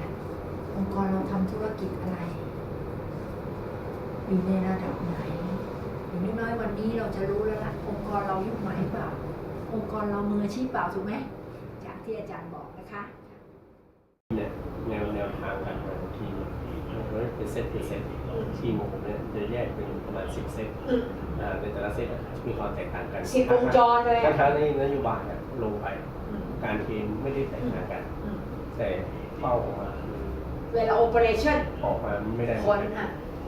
รองค์กรเราทำธุรกิจอะไร อยู่ในระดับไหนอย่างน้อยวันนี้เราจะรู้แล้วละองค์กรเรายุคใหม่เปล่า องค์กรเรามืออาชีพเปล่าถูกไหมจากที่อาจารย์บอกนะคะเนี่ยแนวแนวทางการงานทีเราเป็นเซตเป็นเซตทีมของผมเนี่ยจะแยกเป็นประมาณสิบเซตในแต่ละเซตมีความแตกต่างกันสิบวงจรเลยถ้าในนโยบายลงไปการเทรนไม่ได้แตกต่างกัน แต่ เป้าของมันคือเวลาโอเปอเรชั่นออกมาไม่ได้คนอะ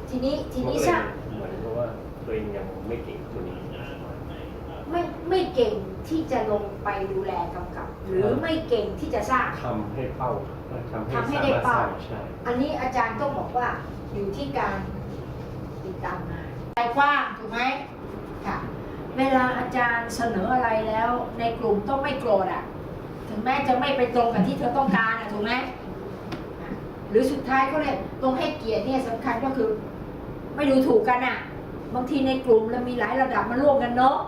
ทีนี้ทีนี้มันก็เลยทราบเหมือนกับว่าตัวเองยังไม่เก่งตัวนี้ ไม่ไม่เก่งที่จะลงไปดูแลกำกับ หรือไม่เก่งที่จะสร้างทำให้เป้าทำให้ทำให้สาได้มารถสเป้าร้างใช่อันนี้อาจารย์ต้องบอกว่าอยู่ที่การติดตามงานใจกว้างถูกไหมค่ะเวลาอาจารย์เสนออะไรแล้ว ในกลุ่มต้องไม่โกรธอะ ถึงแม้จะไม่ไปตรงกับที่เธอต้องการอะถูกไหมอะ หรือสุดท้ายก็เลยตรงให้เกียรติเนี่ยสำคัญก็คือ ไม่ดูถูกกันอะ บางทีในกลุ่มเรามีหลายระดับมาร่วมกันเนาะ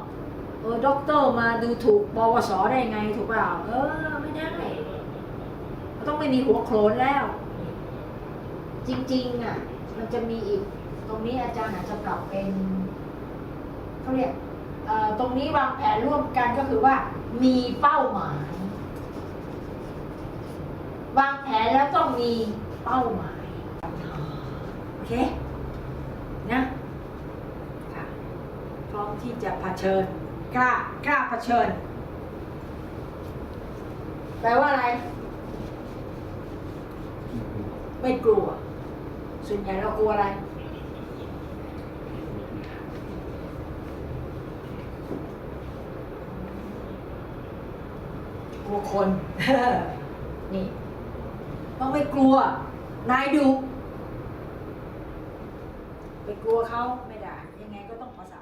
เออด็อกเตอร์มาดูถูกปวสได้ไงถูกเปล่า เออ ไม่ได้ ต้องไม่มีหัวโขลนแล้ว จริง ๆ อะ มันจะมีอีก ตรงนี้อาจารย์อาจจะปรับเป็นเขาเรียกเอ่อตรงนี้วางแผนร่วมกันก็คือว่า มีเป้าหมายวางแผนแล้วต้องมี เป้าหมาย โอเค นะค่ะพร้อมที่จะเผชิญ กล้ากล้าเผชิญ แปลว่าอะไร ไม่กลัว ส่วนใหญ่เรากลัวอะไรกลัวคน นี่ ต้องไม่กลัว นายดุไปกลัวเขาไม่ได้ ยังไงก็ต้องประสาน